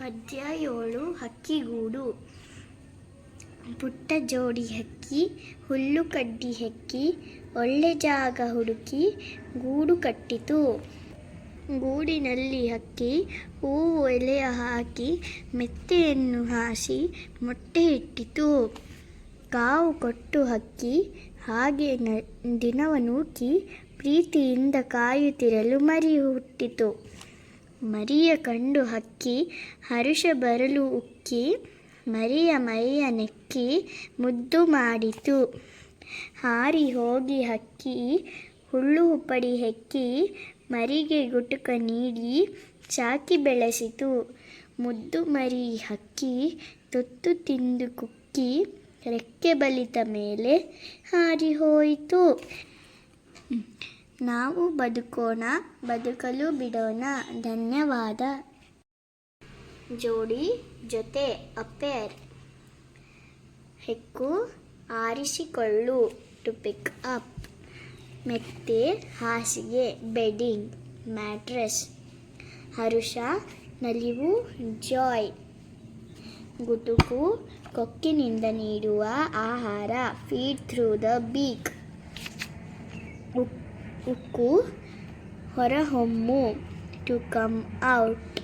ಪದ್ಯ ಏಳು ಹಕ್ಕಿಗೂಡು. ಪುಟ್ಟ ಜೋಡಿ ಹಕ್ಕಿ, ಹುಲ್ಲು ಕಡ್ಡಿ ಹಕ್ಕಿ, ಒಳ್ಳೆ ಜಾಗ ಹುಡುಕಿ ಗೂಡು ಕಟ್ಟಿತು. ಗೂಡಿನಲ್ಲಿ ಹಕ್ಕಿ, ಹೂವು ಎಲೆಯ ಹಾಕಿ ಮೆತ್ತೆಯನ್ನು ಹಾಸಿ ಮೊಟ್ಟೆ ಇಟ್ಟಿತು. ಕಾವು ಕೊಟ್ಟು ಹಕ್ಕಿ, ಹಾಗೆ ನ ದಿನವನ್ನು ಪ್ರೀತಿಯಿಂದ ಕಾಯುತ್ತಿರಲು ಮರಿ ಹುಟ್ಟಿತು ಮರಿಯ ಕಂಡು ಹಕ್ಕಿ, ಹರುಷ ಬರಲು ಉಕ್ಕಿ, ಮರಿಯ ಮೈಯ ನೆಕ್ಕಿ ಮುದ್ದು ಮಾಡಿತು. ಹಾರಿ ಹೋಗಿ ಹಕ್ಕಿ, ಹುಲ್ಲು ಹುಪ್ಪಡಿ ಹೆಕ್ಕಿ, ಮರಿಗೆ ಗುಟುಕ ನೀಡಿ ಚಾಕಿ ಬೆಳೆಸಿತು. ಮುದ್ದು ಮರಿ ಹಕ್ಕಿ, ತುತ್ತು ತಿಂದು ಕುಕ್ಕಿ, ರೆಕ್ಕೆ ಬಲಿತ ಮೇಲೆ ಹಾರಿ ಹೋಯಿತು. ನಾವು ಬದುಕೋಣ, ಬದುಕಲು ಬಿಡೋಣ. ಧನ್ಯವಾದ. ಜೋಡಿ ಜೊತೆ ಅಪೇರ್. ಹೆಕ್ಕು ಆರಿಸಿಕೊಳ್ಳು. To pick up. ಮೆತ್ತೆ ಹಾಸಿಗೆ, ಬೆಡ್ಡಿಂಗ್, ಮ್ಯಾಟ್ರೆಸ್. ಹರುಷ, ನಲಿವು, ಜಾಯ್. ಗುಟುಕು, ಕೊಕ್ಕಿನಿಂದ ನೀಡುವ ಆಹಾರ. Feed through the beak. ಉಕ್ಕು ಹೊರಹೊಮ್ಮು ಟು ಕಮ್ ಔಟ್